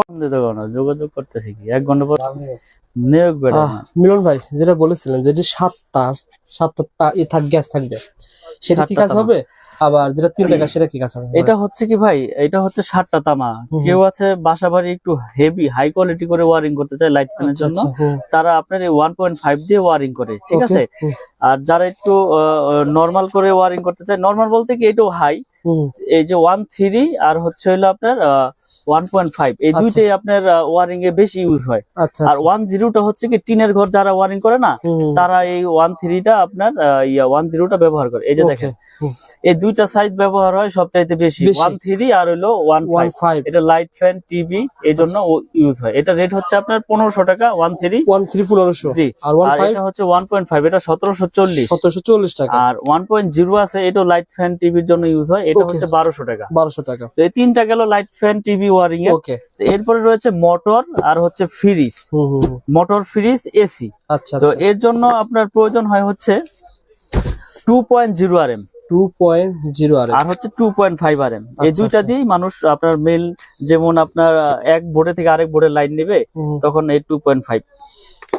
Phone দিতে না যোগাযোগ করতেছি কি? এক ঘণ্টা পর নিয়োগ মিলন ভাই যেটা বলেছিলেন যেটি সাত সাতটা ই থাক গ্যাস থাকবে সেটা কি কাজ হবে? আবার যেটা তিন টাকা সেটা কি কাজ হবে? এটা হচ্ছে কি ভাই এটা হচ্ছে ষাটটা তামা। কেউ আছে বাসা বাড়ি একটু হেভি হাই কোয়ালিটি করে ওয়ারিং করতে চায় লাইট ফ্যানের আচ্ছা জন্য আচ্ছা তারা আপনার ওয়ান পয়েন্ট ফাইভ দিয়ে ওয়ারিং করে ঠিক আছে? আর যারা একটু নর্মাল করে ওয়ারিং করতে চায় নর্মাল বলতে কি এটাও হাই এই যে ওয়ান থ্রি আর হচ্ছে হলো আপনার ওয়ান পয়েন্ট ফাইভ এই আচ্ছা। দুইটাই আপনার ওয়ারিং এ বেশি ইউজ হয়। আচ্ছা আর আচ্ছা। ওয়ান জিরোটা হচ্ছে কি টিনের ঘর যারা ওয়ারিং করে না তারা এই ওয়ান থ্রিটা আপনার ওয়ান জিরোটা ব্যবহার করে। এই যে দেখেন। এই দুইটা সাইজ ব্যবহার হয় সবচাইতে বেশি। ওয়ান থ্রি আর হলো ওয়ান ফাইভ এটা লাইট ফ্যান টিভি এই জন্য ইউজ হয়। এটা রেট হচ্ছে আপনার পনেরোশো টাকা ওয়ান থ্রি ওয়ান থ্রি পনেরোশো। জি। আর এটা হচ্ছে ওয়ান পয়েন্ট ফাইভ এটা সতেরোশো চল্লিশ। সতেরোশো চল্লিশ টাকা। আর ওয়ান পয়েন্ট জিরো আছে এটা লাইট ফ্যান টিভির জন্য ইউজ হয় এটা হচ্ছে বারোশো টাকা। বারোশো টাকা। তো এই তিনটা গেল light fan TV wiring okay এরপরে রয়েছে মোটর আর হচ্ছে ফ্রিজ। মোটর ফ্রিজ এসি আচ্ছা তো আচ্ছা। এর জন্য আপনার প্রয়োজন হয় হচ্ছে two point zero R M two point zero R আর হচ্ছে two point five R M এই আচ্ছা, দুইটা আচ্ছা। দিয়েই মানুষ আপনার মেল যেমন আপনার এক বোর্ডে থেকে আরেক বোর্ডে লাইন নেবে তখন এই টু পয়েন্ট ফাইভ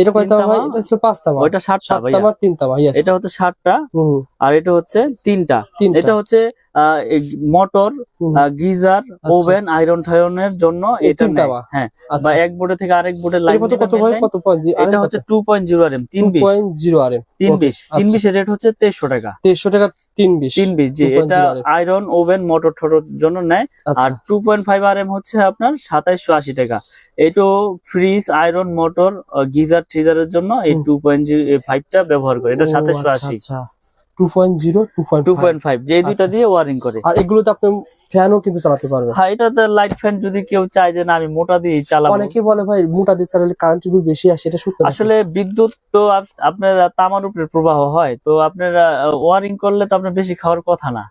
এটা কয় তামা? এটা ছিল পাঁচ তামা। ওইটা সাতটা সাত ভাইয়া। তিন তামা ইয়েস এটা হচ্ছে সাতটা। আর এটা হচ্ছে তিনটা। তিনটা। এটা হচ্ছে মোটর গিজার ওভেন আয়রন টায়রনের জন্য আচ্ছা। এটা? হ্যাঁ আচ্ছা। বা এক বোর্ডে থেকে আরেক বোর্ডে লাইন কত কত ভাই? এটা হচ্ছে আচ্ছা। রেট হচ্ছে তেইশশো টাকা। তেইশশো টাকা তিন বিশ। তিন বিশ জি এটা আয়রন ওভেন মোটর ঠোটোর জন্য নেয়। আচ্ছা। আর two point five R M হচ্ছে আপনার সাতাইশশো আশি টাকা। এইটো ফ্রিজ আয়রন মোটর গিজার ট্রিজারের জন্য এই। টু পয়েন্ট ফাইভটা ব্যবহার করে। এটা সাতাইশশো আশি। Zero two point two point five যে এই দুইটা। করে। এগুলোতে আপনি ফ্যানও কিন্তু চালাতে পারবেন। এটাতে লাইট ফ্যান যদি কেউ চায় যে না আমি মোটা দিয়ে চালাবো। অনেকে বলে ভাই মোটা দিয়ে চালালে কারেন্ট বিল বেশি আসে। এটা সত্যি নাকি? আসলে বিদ্যুৎ তো আপ- আপনার তামার উপরে প্রবাহ হয়। তো আপনারা ওয়ারিং করলে তো আপনার বেশি খাওয়ার কথা না।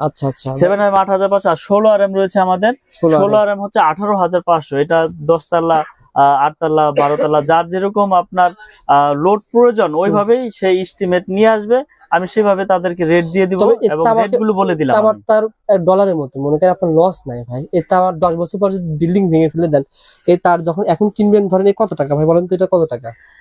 আচ্ছা আচ্ছা। সেভেন আর আট হাজার পাঁচশো আর ষোলো আর এম রয়েছে আমাদের। ষোলো ষোলো আর এম হচ্ছে আঠারো হাজার পাঁচশো। এটা দশতলা আটতলা বারোতলা যার যেরকম আপনার লোড প্রয়োজন ওইভাবেই সেই এস্টিমেট নিয়ে আসবে। আমি সেভাবে তাদেরকে রেট দিয়ে দিব এবং আমাকে- রেটগুলো বলে দিলাম আমার তার ডলারের মতো। মনে করেন আপনার লস নাই ভাই। এটা আমার দশ বছর পর যদি বিল্ডিং ভেঙে ফেলে দেন এই তার যখন এখন কিনবেন ধরেন কত টাকা? ভাই বলেন তো এটা কত টাকা?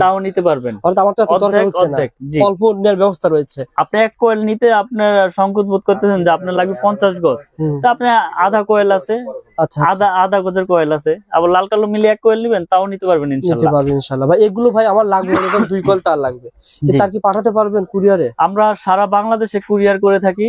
তাও নিতে পারবেন। অল্প নেওয়ার ব্যবস্থা রয়েছে। আপনি এক কোয়েল নিতে আপনার সংকোচ বোধ করতেছেন যে আপনার লাগবে পঞ্চাশ গজ। তা আপনি আধা কোয়েল আছে আচ্ছা আচ্ছা। আধা আধা গজের কোয়েল আছে। আবার লাল কালো মিলিয়ে এক কোয়েল নিবেন তাও নিতে পারবেন ইনশাল্লাহ। ভাই এগুলো ভাই আমার লাগবে দুই কল তার লাগবে। তার কি পাঠাতে পারবেন কুরিয়ারে আমরা সারা বাংলাদেশে কুরিয়ার করে থাকি।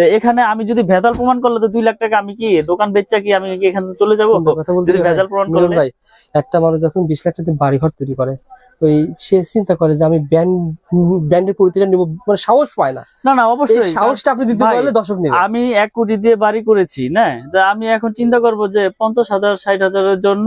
তো এখানে আমি যদি ভেজাল প্রমাণ করলে তো দুই লাখ টাকা আমি কি দোকান বেচা কি আমি কি এখানে চলে যাব? যদি ভেজাল প্রমাণ করলে? ভাই একটা মানুষ যখন বিশ লাখ টাকা বাড়ি ঘর তৈরি করে ওই সে চিন্তা করে যে আমি ব্যান্ড ব্যান্ডের পরিচয়টা নিব মানে সাহস পায় না। না না অবশ্যই। সাহসটা আপনি দিতে পারলে দর্শক নেবে। আমি এক কোটি দিয়ে বাড়ি করেছি না? আমি এখন চিন্তা করব যে পঞ্চাশ হাজার ষাট হাজারের জন্য